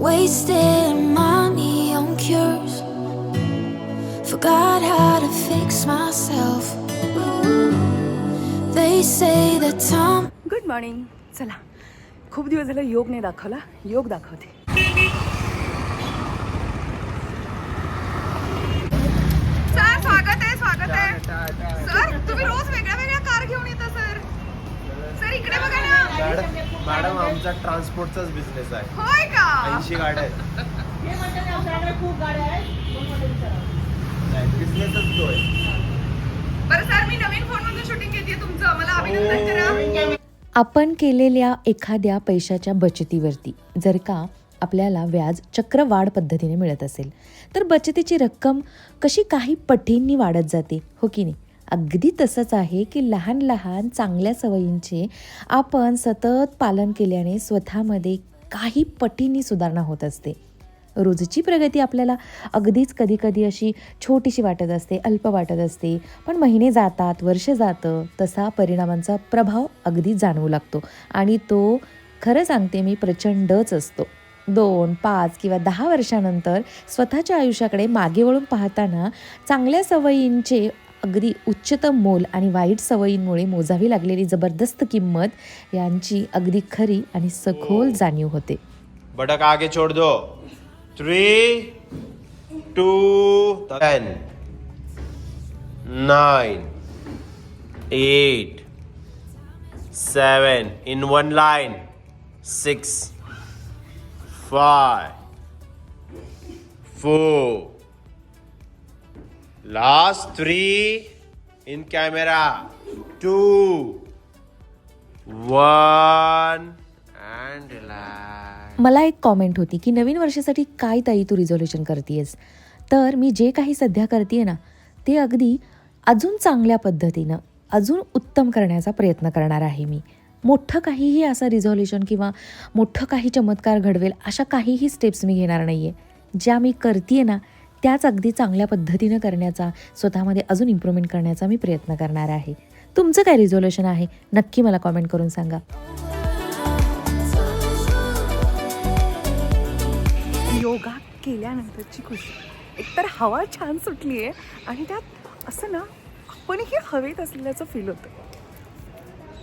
Wasting money on cures. Forgot how to fix myself. They say that time. Good morning चला खूप दिवस झाला योग नाही दाखवला योग दाखवते सर स्वागत आहे स्वागत आहे सर तुम्ही रोज वेगळ्या वेगळ्या कार घेऊन येता सर सर इकडे बघा ना. मॅडम मॅडम आमचा ट्रान्सपोर्टचाच बिझनेस आहे. होय का? ऐंशी गाड्या आहेत. बिझनेसच तो आहे. बरं सर मी नवीन फोन मधून शूटिंग घेते तुमचं. मला अभिनंदन करा. आपण केलेल्या एखाद्या पैशाच्या बचतीवरती जर का आपल्याला व्याज चक्रवाढ पद्धतीने मिळत असेल तर बचतीची रक्कम कशी काही पटींनी वाढत जाते हो की नाही? अगदी तसंच आहे की लहान लहान चांगल्या सवयींचे आपण सतत पालन केल्याने स्वतःमध्ये काही पटींनी सुधारणा होत असते. रोजची प्रगती आपल्याला अगदीच कधीकधी अशी छोटीशी वाटत असते अल्प वाटत असते. पण महिने जातात वर्ष जातं तसा परिणामांचा प्रभाव अगदी जाणवू लागतो. आणि तो खरं सांगते मी प्रचंडच असतो. दोन पाच किंवा दहा वर्षानंतर स्वतःच्या आयुष्याकडे मागे वळून पाहताना चांगल्या सवयींचे अगदी उच्चतम मोल आणि वाईट सवयींमुळे मोजावी लागलेली जबरदस्त किंमत यांची अगदी खरी आणि सखोल जाणीव होते. बटक आगे छोड़ दो. Three two ten nine eight seven in one line six five four last three in camera two one and relax. मला एक कॉमेंट होती की नवीन वर्षासाठी काय ताई तू रिझोल्युशन करतेयस? तर मी जे काही सध्या करते ना ते अगदी अजून चांगल्या पद्धतीनं अजून उत्तम करण्याचा प्रयत्न करणार आहे मी. मोठं काहीही असं रिझॉल्युशन किंवा मोठं काही चमत्कार घडवेल अशा काहीही स्टेप्स मी घेणार नाही आहे ज्या मी करते ना त्याच अगदी चांगल्या पद्धतीनं करण्याचा स्वतःमध्ये अजून इम्प्रूव्हमेंट करण्याचा मी प्रयत्न करणार आहे. तुमचं काय रिझोल्युशन आहे? नक्की मला कॉमेंट करून सांगा. योगा केल्यानंतरची खुशी. एकतर हवा छान सुटली आहे आणि त्यात असं ना आपणही हवेत असल्याचं फील होतं.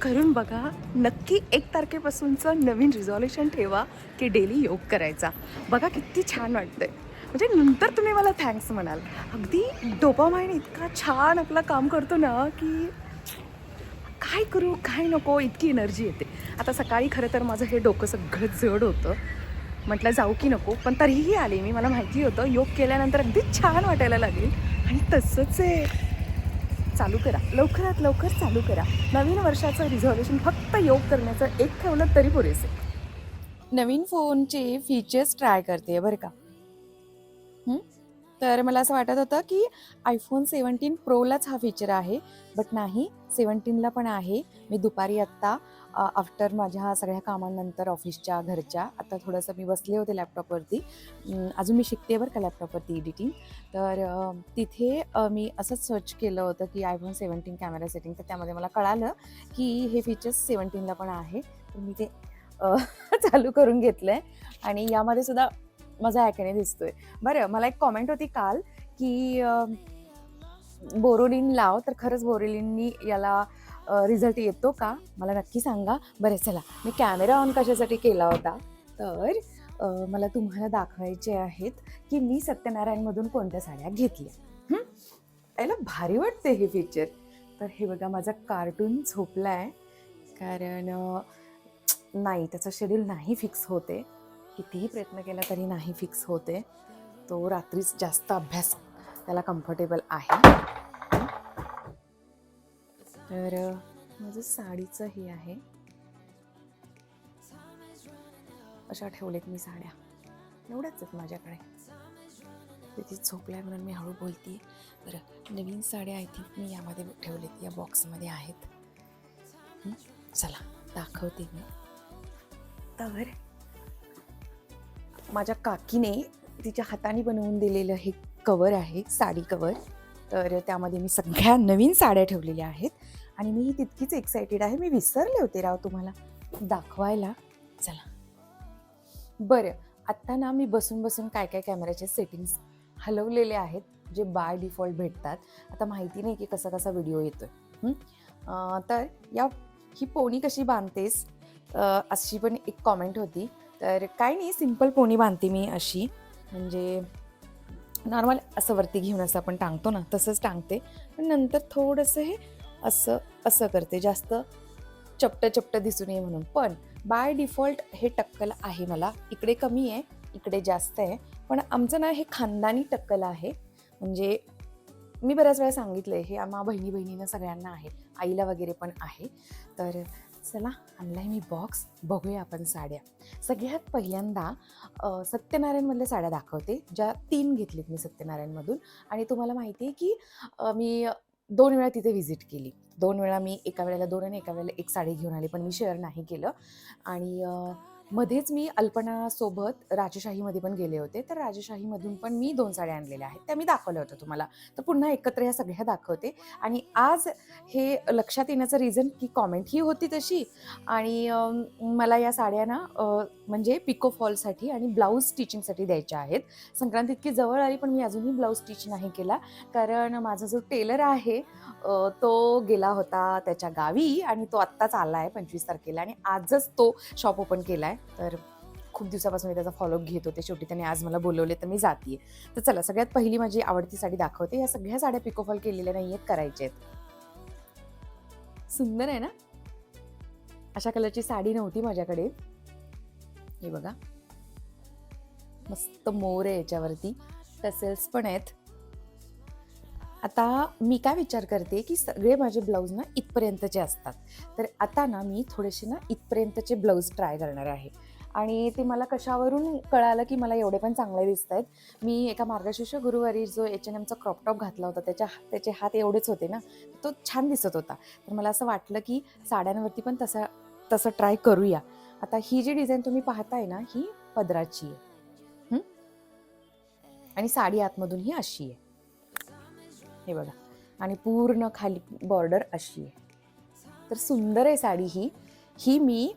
करून बघा नक्की एक तारखेपासूनचं नवीन रिझॉल्युशन ठेवा की डेली योग करायचा. बघा किती छान वाटतंय. म्हणजे नंतर तुम्ही मला थँक्स म्हणाल. अगदी डोपामाइन इतका छान आपला काम करतो ना की काय करू काय नको इतकी एनर्जी येते. आता सकाळी खरं तर माझं हे डोकं सगळं जड होतं. म्हटलं जाऊ की नको पण तरीही आले मी. मला माहिती होतं योग केल्यानंतर अगदी छान वाटायला लागेल. आणि तसंच आहे. चालू करा. लवकरात लवकर चालू करा. नवीन वर्षाचं रिझर्वेशन फक्त योग करण्याचं एक ठेवलं तरी पुरेसे नवीन फोनचे फीचर्स ट्राय करते बरं का? तर मला असं वाटत होतं की आयफोन सेवन्टीन प्रोलाच हा फीचर आहे. बट नाही सेवन्टीनला पण आहे. मी दुपारी आत्ता आफ्टर माझ्या सगळ्या कामांनंतर ऑफिसच्या घरच्या आता थोडंसं मी बसले होते लॅपटॉपवरती अजून मी शिकते बरं का लॅपटॉपवरती एडिटिंग तर तिथे मी असंच सर्च केलं होतं की आयफोन सेवन्टीन कॅमेरा सेटिंग तर त्यामध्ये मला कळालं की हे फीचर्स सेवन्टीनला पण आहे. तर मी ते चालू करून घेतलं आहे आणि यामध्ये सुद्धा माझा ॲकने दिसतोय. बरं मला एक कॉमेंट होती काल की बोरोलिन लाव तर खरंच बोरोलिननी याला रिझल्ट येतो का? मला नक्की सांगा. बरं चला. मी कॅमेरा ऑन कशासाठी केला होता? तर मला तुम्हाला दाखवायचे आहेत की मी सत्यनारायणमधून कोणत्या साड्या घेतल्या. याला भारी वाटते हे फीचर तर हे बघा माझा कार्टून झोपला आहे कारण नाही त्याचं शेड्यूल नाही फिक्स होते. कितीही प्रयत्न केला तरी नाही फिक्स होते. तो रात्रीच जास्त अभ्यास त्याला कम्फर्टेबल आहे. तर माझं साडीचं हे आहे. अशा ठेवलेत मी साड्या. एवढ्याच आहेत माझ्याकडे. तिथे झोपलाय म्हणून मी हळू बोलते तर नवीन साड्या आय थिंक मी यामध्ये ठेवलेत या बॉक्समध्ये आहेत. चला दाखवते मी. तर माझ्या काकीने तिच्या हाताने बनवून दिलेलं हे कवर आहे साडी कवर. तर त्यामध्ये मी सगळ्या नवीन साड्या ठेवलेल्या आहेत. आणि मी तितकीच एक्सायटेड आहे. मी विसरले होते राव तुम्हाला. दाखवायला. चला. बरं आत्ता ना मी बसून बसून काय काय कॅमेऱ्याचे सेटिंग्स हलवलेले आहेत जे बाय डिफॉल्ट भेटतात. आता माहिती नाही की कसा कसा व्हिडिओ येतोय. तर या ही पोणी कशी बांधतेस? अशी पण एक कॉमेंट होती. तर काय नाही सिंपल पोणी बांधते मी अशी. म्हणजे नॉर्मल असं वरती घेऊन असं आपण टांगतो ना तसंच टांगते. पण नंतर थोडंसं हे असं असं करते. जास्त चपटं चपटं दिसून नये म्हणून. पण बाय डिफॉल्ट हे टक्कल आहे मला. इकडे कमी आहे इकडे जास्त आहे. पण आमचं ना हे खानदानी टक्कल आहे. म्हणजे मी बऱ्याच वेळा सांगितलं आहे हे आम्हा बहिणी बहिणीनं सगळ्यांना आहे. आईला वगैरे पण आहे. तर चला आणलाय मी बॉक्स बघूया आपण साड्या. सगळ्यात पहिल्यांदा सत्यनारायणमधल्या साड्या दाखवते ज्या तीन घेतलीत मी सत्यनारायणमधून. आणि तुम्हाला माहिती आहे की मी दोन वेळा तिथे व्हिजिट केली. दोन वेळा मी एका वेळेला दोन आणि एका वेळेला एक साडी घेऊन आली पण मी शेअर नाही केलं. आणि मध्येच मी अल्पनासोबत राजशाहीमध्ये पण गेले होते. तर राजशाहीमधून पण मी दोन साड्या आणलेल्या आहेत. त्या मी दाखवल्या होत्या तुम्हाला. तर पुन्हा एकत्र या सगळ्या दाखवते. आणि आज हे लक्षात येण्याचं रिझन की कॉमेंट ही होती तशी. आणि मला या साड्या ना म्हणजे पिको फॉलसाठी आणि ब्लाऊज स्टिचिंगसाठी द्यायच्या आहेत. संक्रांत इतकी जवळ आली पण मी अजूनही ब्लाऊज स्टिच नाही केला. कारण माझा जो टेलर आहे तो गेला होता त्याच्या गावी आणि तो आत्ताच आला आहे पंचवीस तारखेला आणि आजच तो शॉप ओपन केला आहे तर खूप दिवसापासून मी त्याचा फॉलोअप घेत होते. शेवटी त्याने आज मला बोलवले तर मी जाते तर चला सगळ्यात पहिली माझी आवडती साडी दाखवते. या सगळ्या साड्या पिकोफॉल केलेल्या नाही आहेत करायच्या आहेत. सुंदर आहे ना? अशा कलरची साडी नव्हती माझ्याकडे. हे बघा. मस्त मोर आहे याच्यावरती. टसेल्स पण आहेत. आता मी काय विचार करते की सगळे माझे ब्लाऊज ना इथपर्यंतचे असतात. तर आता ना मी थोडेसे ना इथपर्यंतचे ब्लाऊज ट्राय करणार आहे. आणि ते मला कशावरून कळालं की मला एवढे पण चांगले दिसत आहेत मी एका मार्गशीर्ष गुरुवारी जो एच एन एमचा क्रॉपटॉप घातला होता त्याच्या त्याचे हात एवढेच होते ना तो छान दिसत होता. तर मला असं वाटलं की साड्यांवरती पण तसं तसं ट्राय करूया. आता ही जी डिझाईन तुम्ही पाहताय ना ही पदराची आहे. आणि साडी आतमधून ही अशी आहे. हे बघा. आणि पूर्ण खाली बॉर्डर अशी आहे. तर सुंदर आहे साडी ही. ही मी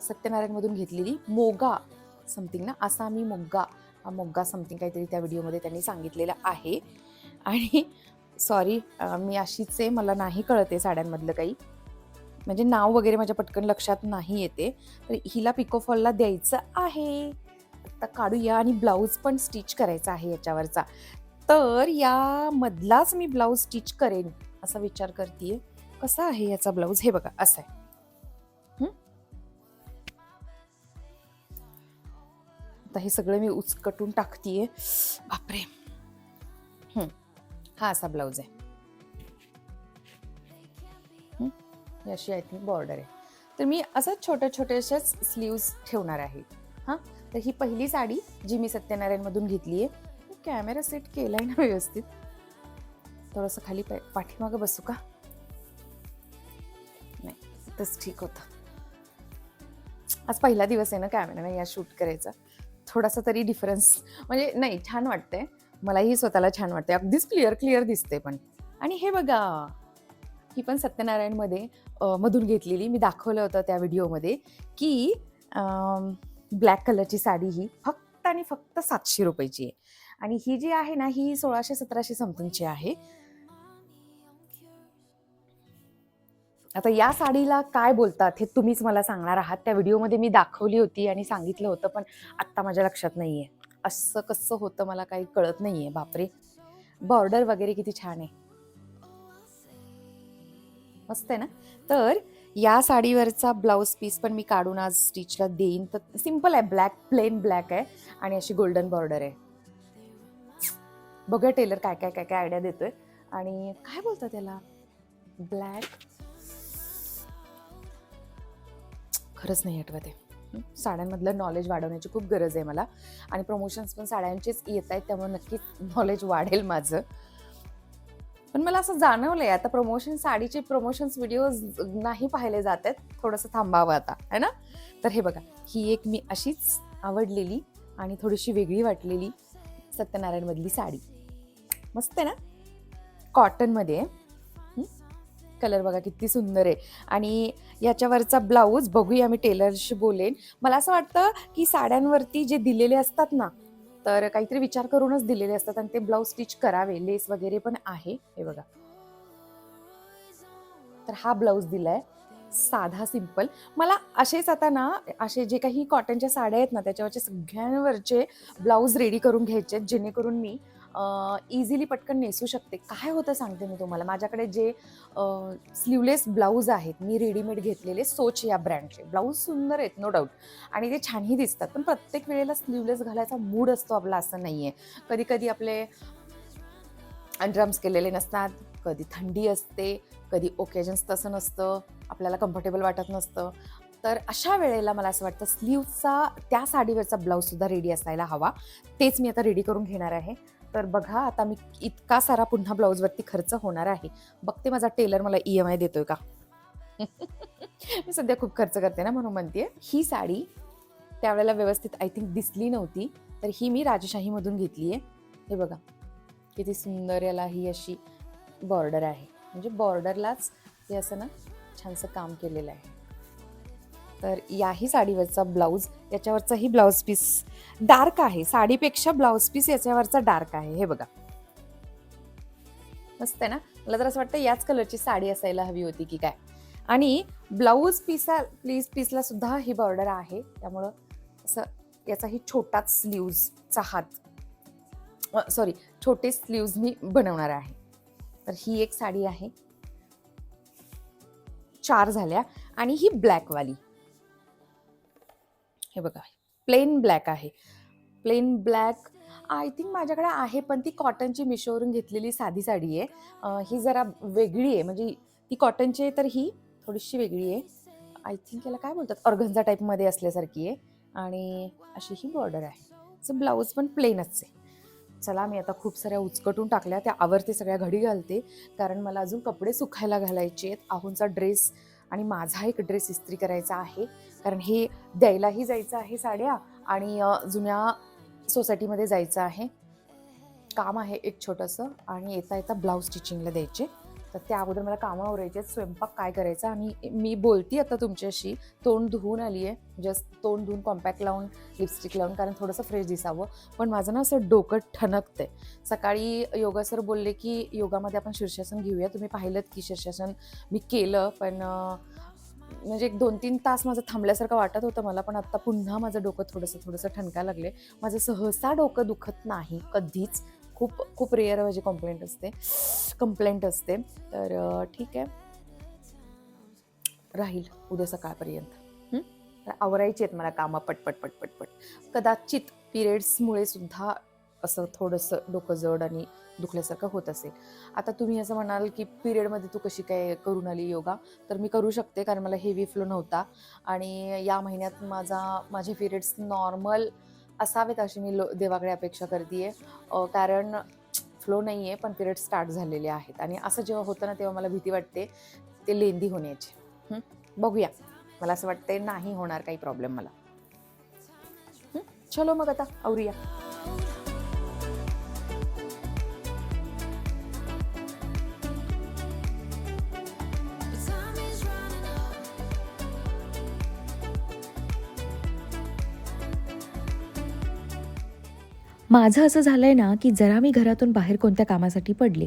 सत्यनारायणमधून घेतलेली मोगा समथिंग ना आसामी मोग्गा हा मोग्गा समथिंग काहीतरी त्या व्हिडिओमध्ये त्यांनी सांगितलेलं आहे. आणि सॉरी मी अशीच आहे मला नाही कळते साड्यांमधलं काही. म्हणजे नाव वगैरे माझ्या पटकन लक्षात नाही येते. तर हिला पिकोफॉलला द्यायचं आहे. आता काढूया आणि ब्लाऊज पण स्टिच करायचा आहे याच्यावरचा. तर या मधलाच मी ब्लाऊज स्टिच करेन असा विचार करते कसा आहे याचा ब्लाऊज? हे बघा असा आहे. आता हे सगळं मी उचकटून टाकतीये. बापरे. हा असा ब्लाऊज आहे. अशी आय थिंक बॉर्डर आहे. तर मी असं छोट्या छोट्याशाच स्लीव्ज ठेवणार आहे. हां? तर ही पहिली साडी जी मी सत्यनारायणमधून घेतली आहे कॅमेरा सेट केला आहे ना व्यवस्थित. थोडंसं खाली पा पाठीमागं बसू का? नाही तसं ठीक होतं. आज पहिला दिवस आहे ना कॅमेरा या शूट करायचा. थोडासा तरी डिफरन्स म्हणजे नाही छान वाटतंय. मलाही स्वतःला छान वाटतंय. अगदीच क्लिअर क्लिअर दिसते पण. आणि हे बघा ही पण सत्यनारायणमध्ये मधून घेतलेली. मी दाखवलं होतं त्या व्हिडिओमध्ये की ब्लॅक कलरची साडी ही फक्त आणि फक्त सातशे रुपयाची आहे. आणि ही जी आहे ना ही सोळाशे सतराशे समथिंगची आहे. आता या साडीला काय बोलतात हे तुम्हीच मला सांगणार आहात. त्या व्हिडिओमध्ये मी दाखवली होती आणि सांगितलं होतं पण आत्ता माझ्या लक्षात नाही आहे असं कसं होतं मला काही कळत नाही आहे बापरे. बॉर्डर वगैरे किती छान आहे. मस्त आहे ना? तर या साडीवरचा ब्लाऊज पीस पण मी काढून आज स्टिचला देईन. तर सिंपल आहे ब्लॅक प्लेन ब्लॅक आहे आणि अशी गोल्डन बॉर्डर आहे. बघा टेलर काय काय काय काय आयडिया देतोय. आणि काय बोलतात त्याला? ब्लॅक खरंच नाही आठवत आहे. साड्यांमधलं नॉलेज वाढवण्याची खूप गरज आहे मला. आणि प्रमोशन्स पण साड्यांचेच येत आहेत त्यामुळे नक्कीच नॉलेज वाढेल माझं. पण मला असं जाणवलं आहे आता प्रमोशन साडीचे प्रमोशन्स व्हिडिओज नाही पाहिले जात आहेत. थोडंसं थांबावं आता है ना? तर हे बघा ही एक मी अशीच आवडलेली आणि थोडीशी वेगळी वाटलेली. सत्यनारायणमधली साडी. मस्त आहे ना? कॉटनमध्ये आहे. कलर बघा किती सुंदर आहे. आणि याच्यावरचा ब्लाऊज बघूया मी टेलरशी बोलेन. मला असं वाटतं की साड्यांवरती जे दिलेले असतात ना तर काहीतरी विचार करूनच दिलेले असतात आणि ते ब्लाऊज स्टिच करावे. लेस वगैरे पण आहे हे बघा. तर हा ब्लाऊज दिलाय. साधा सिंपल. मला असेच आता ना असे जे काही कॉटनच्या साड्या आहेत ना त्याच्यावरचे सगळ्यांवरचे ब्लाऊज रेडी करून घ्यायचे आहेत जेणेकरून मी इझिली पटकन नेसू शकते. काय होतं सांगते मी तुम्हाला. माझ्याकडे जे स्लीवलेस ब्लाऊज आहेत मी रेडीमेड घेतलेले सोच या ब्रँडचे. ब्लाऊज सुंदर आहेत नो डाऊट आणि ते छानही दिसतात पण प्रत्येक वेळेला स्लीवलेस घालायचा मूड असतो आपला असं नाही आहे कधी कधी आपले अंडरआर्म्स केलेले नसतात कधी थंडी असते कधी ओकेजन्स तसं नसतं आपल्याला कम्फर्टेबल वाटत नसतं. तर अशा वेळेला मला असं वाटतं स्लीवचा त्या साडीवरचा ब्लाऊजसुद्धा रेडी असायला हवा. तेच मी आता रेडी करून घेणार आहे. तर बघा आता मी इतका सारा पुन्हा ब्लाऊजवरती खर्च होणार आहे. बघते माझा टेलर मला ई एम आय देतोय का? मी सध्या खूप खर्च करते ना म्हणून म्हणते ही साडी त्यावेळेला व्यवस्थित आय थिंक दिसली नव्हती तर ही मी राजशाहीमधून घेतली आहे हे बघा किती सुंदर याला ही अशी बॉर्डर आहे. म्हणजे बॉर्डरलाच हे असं ना छानसं काम केलेलं आहे. तर याही साडीवरचा ब्लाऊज याच्यावरचाही ब्लाऊज पीस डार्क आहे. साडीपेक्षा ब्लाऊज पीस याच्यावरचा डार्क आहे. हे बघा. मस्त आहे ना? मला तर असं वाटतं याच कलरची साडी असायला हवी होती की काय. आणि ब्लाऊज पीसा प्लीज पीसला सुद्धा ही बॉर्डर आहे. त्यामुळं असं याचाही छोटाच स्लीव्जचा हात सॉरी छोटे स्लीव्ज मी बनवणार आहे. तर ही एक साडी आहे. चार झाल्या आणि ही ब्लॅकवाली हे बघा प्लेन ब्लॅक आहे. प्लेन ब्लॅक आय थिंक माझ्याकडे आहे पण ती कॉटनची मिशोवरून घेतलेली साधी साडी आहे. ही जरा वेगळी आहे म्हणजे ती कॉटनची आहे तर ही थोडीशी वेगळी आहे. आय थिंक याला काय बोलतात? ऑर्गन्झा टाईपमध्ये असल्यासारखी आहे. आणि अशी ही बॉर्डर आहे. सो ब्लाऊज पण प्लेनच आहे. चला मी आता खूप साऱ्या उचकटून टाकल्या त्या आवरते सगळ्या घडी घालते. कारण मला अजून कपडे सुकायला घालायचे आहेत. आहोंचा ड्रेस आणि माझा एक ड्रेस इस्त्री करायचा आहे. कारण हे द्यायलाही जायचं आहे साड्या आणि जुन्या सोसायटीमध्ये जायचं आहे. काम आहे एक छोटंसं आणि येता येता ब्लाऊज स्टिचिंगला द्यायचे. तर त्या अगोदर मला कामं आवरायचे स्वयंपाक काय करायचा आणि मी बोलती आता तुमच्याशी. तोंड धुवून आली आहे. जस्ट तोंड धुवून कॉम्पॅक्ट लावून लिपस्टिक लावून कारण थोडंसं फ्रेश दिसावं. पण माझं ना असं डोकं ठणकतंय. सकाळी योगा सर बोलले की योगामध्ये आपण शीर्षासन घेऊया. तुम्ही पाहिलं की शीर्षासन मी केलं पण म्हणजे एक दोन तीन तास माझं थांबल्यासारखं वाटत होतं मला पण आता पुन्हा माझं डोकं थोडंसं थोडंसं ठणकायला लागले माझं सहसा डोकं दुखत नाही कधीच. खूप खूप रेअर माझी कंप्लेंट असते. कंप्लेंट असते. तर ठीक आहे. राहील उद्या सकाळपर्यंत. तर आवरायची आहेत मला कामं पटपट पटपट पट कदाचित पिरियड्समुळे सुद्धा असं थोडंसं डोकं जड आणि दुखल्यासारखं होत असेल. आता तुम्ही असं म्हणाल की पिरियडमध्ये तू कशी काय करून आली योगा? तर मी करू शकते कारण मला हेवी फ्लो नव्हता. आणि या महिन्यात माझा माझे पिरियड्स नॉर्मल असावेत अशी मी लो देवाकडे अपेक्षा करते कारण फ्लो नाही आहे पण पिरियड स्टार्ट झालेले आहेत. आणि असं जेव्हा होतं ना तेव्हा मला भीती वाटते ते लेंदी होण्याची बघूया. मला असं वाटते नाही होणार काही प्रॉब्लेम मला. चलो मग आता आवरूया. माझं असं झालं आहे ना की जरा मी घरातून बाहेर कोणत्या कामासाठी पडले.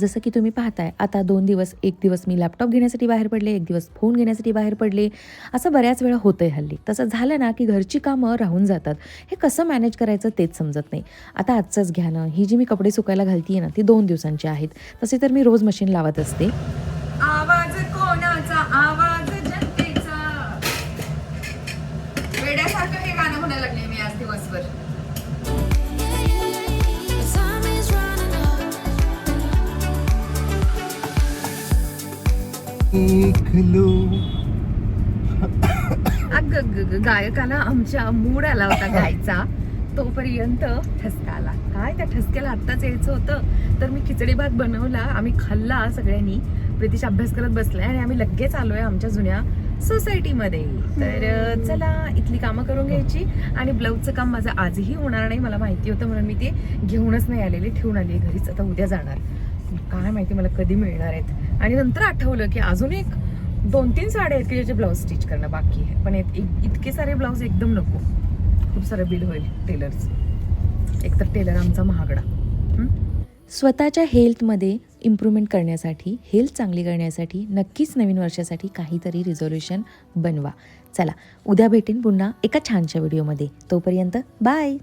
जसं की तुम्ही पाहताय आता दोन दिवस एक दिवस मी लॅपटॉप घेण्यासाठी बाहेर पडले एक दिवस फोन घेण्यासाठी बाहेर पडले. असं बऱ्याच वेळा होतं आहे हल्ली. तसं झालं ना की घरची कामं राहून जातात. हे कसं मॅनेज करायचं तेच समजत नाही. आता आजचंच घ्या ना. ही जी मी कपडे सुकायला घालतीये ना ती दोन दिवसांची आहेत. तसे तर मी रोज मशीन लावत असते. अग गायकाला आमच्या मूड आला होता गायचा. तोपर्यंत ठसका आला काय त्या ठसक्याला आत्ताच यायचं होतं? तर मी खिचडी भात बनवला आम्ही खाल्ला सगळ्यांनी. प्रितीश अभ्यास करत बसलाय आणि आम्ही लगेच आलोय आमच्या जुन्या सोसायटीमध्ये. तर चला इथली कामं करून घ्यायची आणि ब्लाऊजचं काम माझं आजही होणार नाही मला माहिती होतं म्हणून मी ते घेऊनच नाही आलेले ठेवून आली घरीच. आता उद्या जाणार. काय माहिती मला कधी मिळणार आहेत? आणि नंतर आठवलं की अजून एक दोन तीन साड्या आहेत की ज्याचे ब्लाऊज स्टिच करणं बाकी आहे. पण इतके सारे ब्लाऊज एकदम नको. खूप सारं बिल होईल टेलरचं एकतर टेलर आमचा महागडा. स्वतःच्या हेल्थमध्ये इम्प्रूव्हमेंट करण्यासाठी हेल्थ चांगली करण्यासाठी नक्कीच नवीन वर्षासाठी काहीतरी रिझोल्युशन बनवा. चला उद्या भेटेन पुन्हा एका छानशा व्हिडिओमध्ये तोपर्यंत बाय